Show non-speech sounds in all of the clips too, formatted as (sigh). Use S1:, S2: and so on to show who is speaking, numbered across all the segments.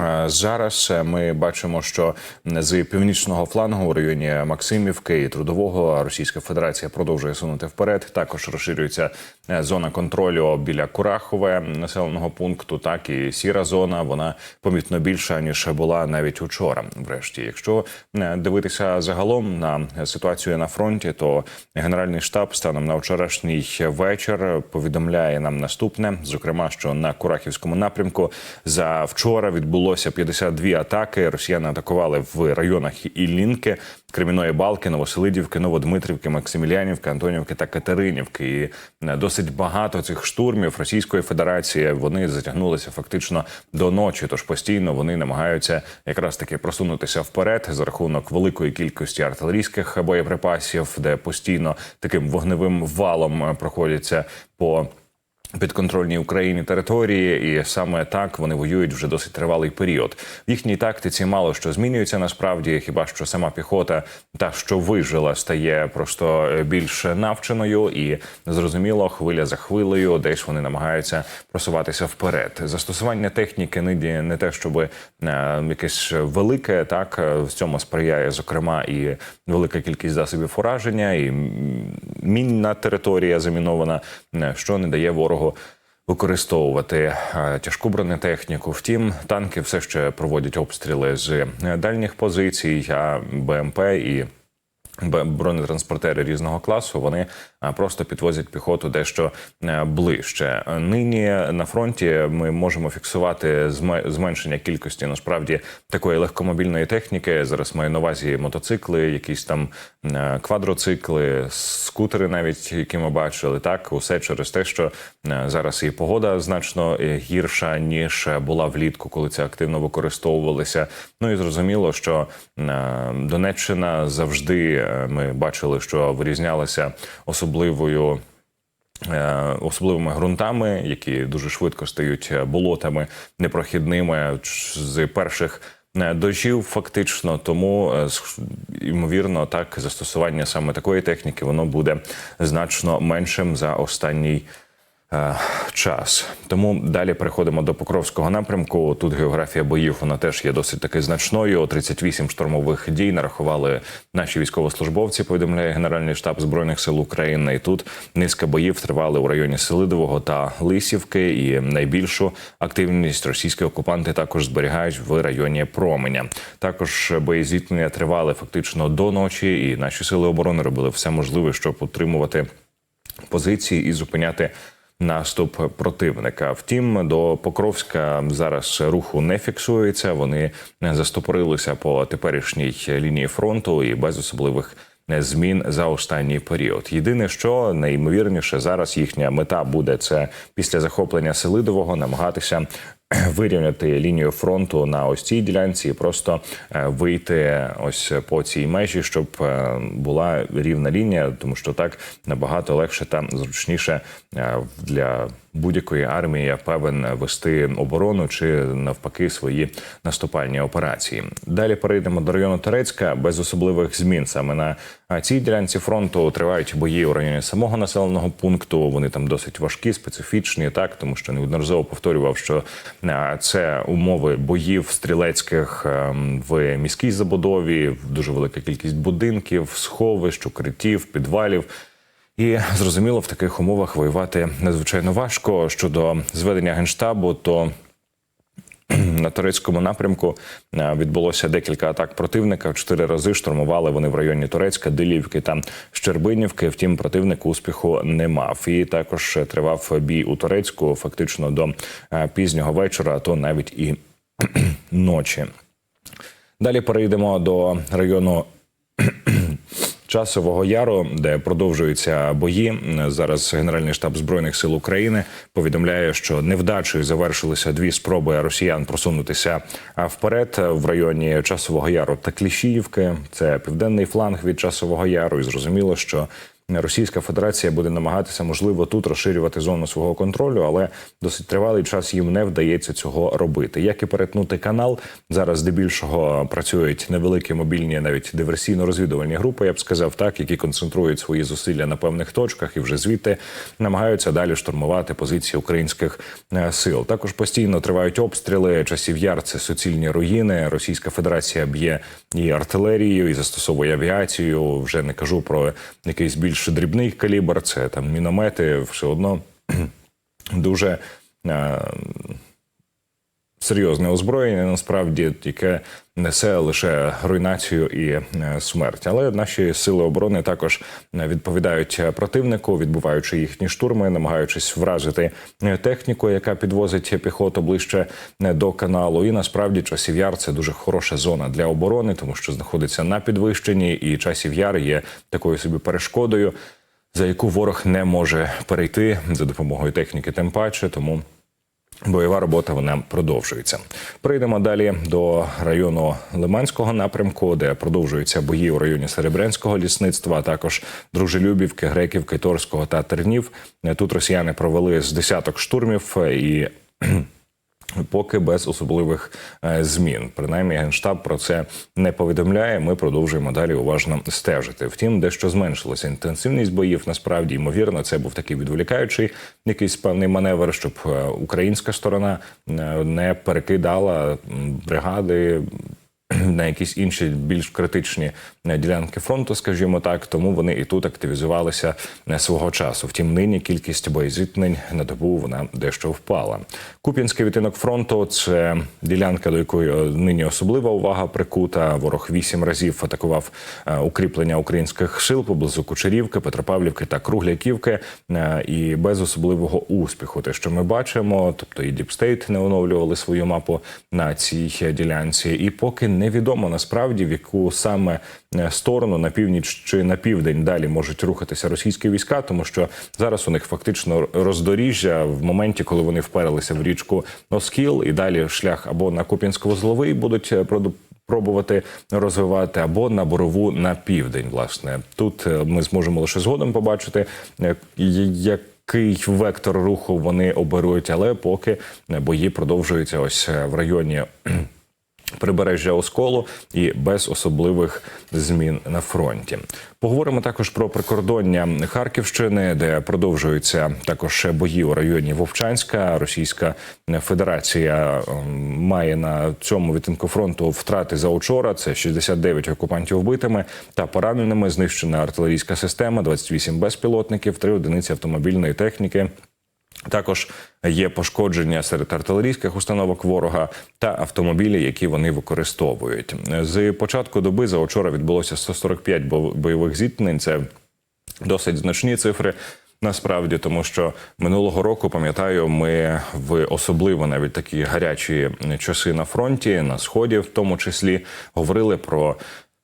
S1: Е, Зараз ми бачимо, що з північного флангу у районі Максимівки і Трудового Російська Федерація продовжує сунути вперед. Також розширюється е, зона контролю біля Курахове населеного пункту. Так і сіра зона вона помітно більша ніж була навіть учора. Врешті, якщо е, дивитися загалом на ситуацію на фронті, то генеральний штаб станом на вчорашній вечір повідомляє нам наступне: зокрема, що на Курахівському напрямку за вчора відбулося 52 атаки. Росіяни атакували в районах Іллінки, Креміної Балки, Новоселидівки, Новодмитрівки, Максимілянівки, Антонівки та Катеринівки. І е, досить багато цих штурмів Російської Федерації вони затягнулися фактично до ночі. Тож постійно вони намагаються якраз таки просунутися вперед за рахунок великої кількості артилерійських боєприпасів, де постійно таким вогневим валом е, проходяться по підконтрольній Україні території, і саме так вони воюють вже досить тривалий період. В їхній тактиці мало що змінюється насправді, хіба що сама піхота, та що вижила, стає просто е, більш навченою, і зрозуміло, хвиля за хвилею, десь вони намагаються просуватися вперед. Застосування техніки нині не те, щоб е, якесь велике, так е, в цьому сприяє зокрема і велика кількість засобів ураження, і мінна територія замінована, що не дає ворогу використовувати е, тяжку бронетехніку. Втім, танки все ще проводять обстріли з е, дальніх позицій, а БМП і бронетранспортери різного класу вони просто підвозять піхоту дещо е, ближче. Нині на фронті ми можемо фіксувати зме- зменшення кількості насправді такої легкомобільної техніки. Зараз маю на увазі мотоцикли, якісь там е, квадроцикли, скутери, навіть які ми бачили. Так, усе через те, що е, зараз і погода значно е, гірша ніж була влітку, коли це активно використовувалося. Ну і зрозуміло, що е, Донеччина завжди е, ми бачили, що вирізнялися особливою. е, Особливими ґрунтами, які дуже швидко стають е, болотами непрохідними з перших е, дощів, фактично. Тому ймовірно, так застосування саме такої техніки воно буде значно меншим за останній час. Тому далі переходимо до Покровського напрямку. Тут географія боїв вона теж є досить таки значною. 38 штурмових дій нарахували наші військовослужбовці. Повідомляє Генеральний штаб збройних сил України. І тут низка боїв тривали у районі Селидового та Лисівки. І найбільшу активність російські окупанти також зберігають в районі Променя. Також бої зіткнення тривали фактично до ночі, і наші сили оборони робили все можливе, щоб утримувати позиції і зупиняти наступ противника. Втім, до Покровська зараз руху не фіксується. Вони застопорилися по теперішній лінії фронту і без особливих змін за останній період. Єдине, що найімовірніше зараз їхня мета буде це після захоплення Селидового намагатися. (clears throat) Вирівняти лінію фронту на ось цій ділянці, і просто е, вийти ось по цій межі, щоб е, була рівна лінія, тому що так набагато легше та зручніше е, для будь-якої армії я певен вести оборону чи навпаки свої наступальні операції. Далі перейдемо до району Торецька без особливих змін. Саме на цій ділянці фронту тривають бої у районі самого населеного пункту. Вони там досить важкі, специфічні, так тому що неодноразово повторював, що це умови боїв стрілецьких ем, в міській забудові, дуже велика кількість будинків, сховищ, укриттів, підвалів. І зрозуміло, в таких умовах воювати надзвичайно важко. Щодо зведення генштабу, то на турецькому напрямку е, відбулося декілька атак противника. Чотири рази штурмували вони в районі Турецька, Дилівки та Щербинівки. Втім, противник успіху не мав. І також тривав бій у Турецьку фактично до е, пізнього вечора, а то навіть і (clears throat) ночі. Далі перейдемо до району Часового яру, де продовжуються бої. Зараз Генеральний штаб збройних сил України повідомляє, що невдачею завершилися дві спроби росіян просунутися вперед в районі Часового Яру та Кліщіївки. Це південний фланг від Часового Яру, і зрозуміло, що Російська Федерація буде намагатися, можливо, тут розширювати зону свого контролю, але досить тривалий час їм не вдається цього робити. Як і перетнути канал зараз, здебільшого працюють невеликі мобільні, навіть диверсійно-розвідувальні групи, я б сказав, так, які концентрують свої зусилля на певних точках і вже звідти намагаються далі штурмувати позиції українських е, сил. Також постійно тривають обстріли. Часів яр це суцільні руїни. Російська Федерація б'є і артилерією, і застосовує авіацію. Вже не кажу про якийсь більш дрібний калібр. Це там міномети, все одно (clears throat) дуже. е, Серйозне озброєння насправді яке несе лише руйнацію і е, смерть. Але наші сили оборони також е, відповідають противнику, відбуваючи їхні штурми, намагаючись вразити е, техніку, яка підвозить піхоту ближче е, до каналу. І насправді часів яр це дуже хороша зона для оборони, тому що знаходиться на підвищенні, і часів яр є такою собі перешкодою, за яку ворог не може перейти за допомогою техніки, тим паче тому. Бойова робота вона продовжується. Прийдемо далі до району Лиманського напрямку, де продовжуються бої у районі Серебрянського лісництва, а також Дружелюбівки, Греківки, Торського та Тернів. Тут росіяни провели з десяток штурмів і. Поки без особливих е, змін, принаймні генштаб про це не повідомляє. Ми продовжуємо далі уважно стежити. Втім, дещо зменшилася інтенсивність боїв. Насправді, ймовірно, це був такий відволікаючий якийсь певний маневр, щоб е, українська сторона е, не перекидала бригади (clears throat) на якісь інші більш критичні е, ділянки фронту, скажімо так, тому вони і тут активізувалися е, свого часу. Втім, нині кількість боєзіткнень на добу вона дещо впала. Куп'янський відтинок фронту це ділянка, до якої е, нині особлива увага прикута. Ворог вісім разів атакував укріплення українських сил поблизу Кучерівки, Петропавлівки та Кругляківки, і без особливого успіху. Те, що ми бачимо, тобто і Діпстейт не оновлювали свою мапу на цій ділянці, і поки невідомо насправді в яку саме е, сторону на північ чи на південь далі можуть рухатися російські війська, тому що зараз у них фактично роздоріжжя в моменті, коли вони вперилися в річку Оскіл, і далі шлях або на Куп'янсько-Вузловий будуть е, пробувати розвивати або на борову на південь. Власне, тут е, ми зможемо лише згодом побачити. Який вектор руху вони оберуть, але поки бої продовжуються ось в районі прибережжя Осколу і без особливих змін на фронті. Поговоримо також про прикордоння Харківщини, де продовжуються також бої у районі Вовчанська. Російська Федерація ем, має на цьому відтинку фронту втрати за учора. Це 69 окупантів вбитими та пораненими. Знищена артилерійська система, 28 безпілотників, 3 одиниці автомобільної техніки. Також є пошкодження серед артилерійських установок ворога та автомобілі, які вони використовують. З початку доби за вчора відбулося 145 бо- бойових зіткнень. Це досить значні цифри. Насправді, тому що минулого року, пам'ятаю, ми в особливо навіть такі гарячі часи на фронті, на сході, в тому числі, говорили про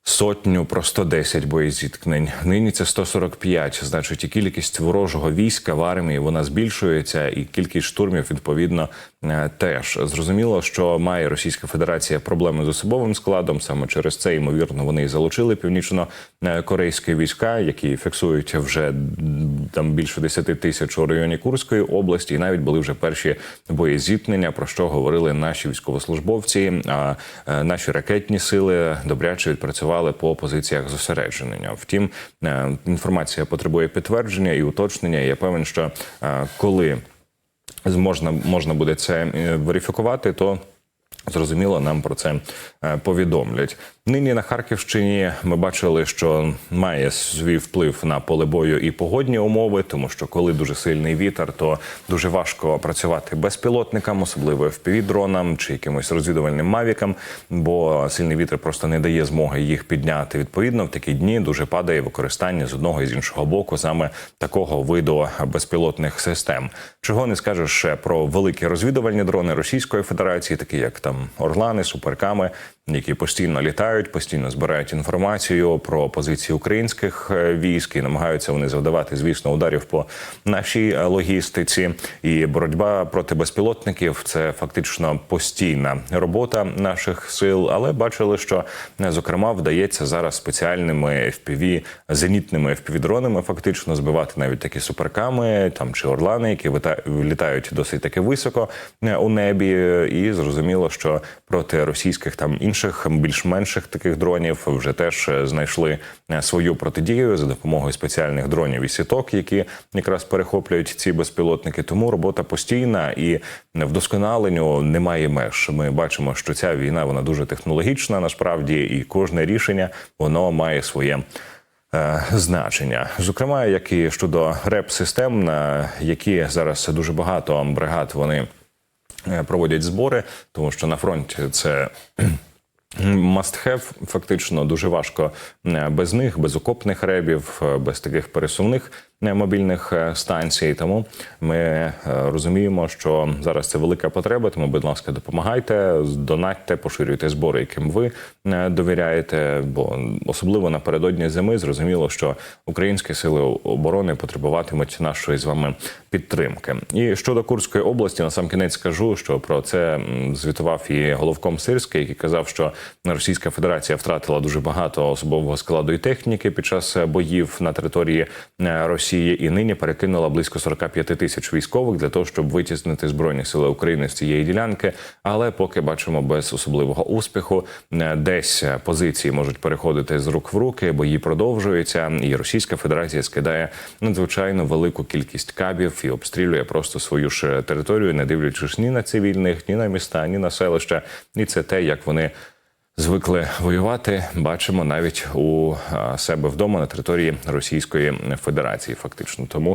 S1: сотню, про 110 боєзіткнень. Нині це 145. Значить, і кількість ворожого війська в армії вона збільшується, і кількість штурмів відповідно теж зрозуміло, що має Російська Федерація проблеми з особовим складом. Саме через це ймовірно вони і залучили північно-корейські війська, які фіксують вже там більше 10 тисяч у районі Курської області. І навіть були вже перші боєзіткнення, про що говорили наші військовослужбовці. А е, наші ракетні сили добряче відпрацювали по позиціях зосередження. Втім, е, інформація потребує підтвердження і уточнення. Я певен, що е, коли можна, можна буде це е, верифікувати, то Зрозуміло, нам про це е, повідомлять. Нині на Харківщині ми бачили, що має свій вплив на поле бою і погодні умови, тому що коли дуже сильний вітер, то дуже важко працювати безпілотникам, особливо FPV-дронам чи якимось розвідувальним мавікам, бо сильний вітер просто не дає змоги їх підняти. Відповідно, в такі дні дуже падає використання з одного і з іншого боку саме такого виду безпілотних систем. Чого не скажеш про великі розвідувальні дрони Російської Федерації, такі як там Орлани, Суперками, які постійно літають, постійно збирають інформацію про позиції українських е, військ і намагаються вони завдавати, звісно, ударів по нашій е, логістиці. І боротьба проти безпілотників це фактично постійна робота наших сил. Але бачили, що е, зокрема вдається зараз спеціальними FPV, зенітними FPV-дронами фактично збивати навіть такі суперками там чи орлани, які літають досить таки високо у небі. І зрозуміло, що проти російських там інших більш-менших таких дронів вже теж е, знайшли е, свою протидію за допомогою спеціальних дронів і сіток, які якраз перехоплюють ці безпілотники. Тому робота постійна і вдосконаленню немає меж. Ми бачимо, що ця війна вона дуже технологічна насправді, і кожне рішення воно має своє. е, Значення, зокрема, як і щодо реп-систем, на які зараз дуже багато бригад вони проводять збори, тому що на фронті це must have, фактично дуже важко е, без них, без окопних ребів, е, без таких пересувних мобільних е, станцій. Тому ми е, розуміємо, що зараз це велика потреба. Тому, будь ласка, допомагайте, донатьте, поширюйте збори, яким ви е, довіряєте. Бо особливо напередодні зими зрозуміло, що українські сили оборони потребуватимуть нашої з вами підтримки. І щодо Курської області, на сам кінець скажу, що про це звітував і головком Сирський, який казав, що Російська Федерація втратила дуже багато особового складу і техніки під час е, боїв на території е, Росії, і нині перекинула близько 45 тисяч військових для того, щоб витіснити збройні сили України з цієї ділянки. Але поки бачимо без особливого успіху, Е, десь позиції можуть переходити з рук в руки, бої продовжуються, і Російська Федерація скидає надзвичайно велику кількість кабів і обстрілює просто свою ж територію, не дивлячись ні на цивільних, ні на міста, ні на селища. І це те, як вони звикли воювати, бачимо навіть у себе вдома на території Російської Федерації. Фактично, тому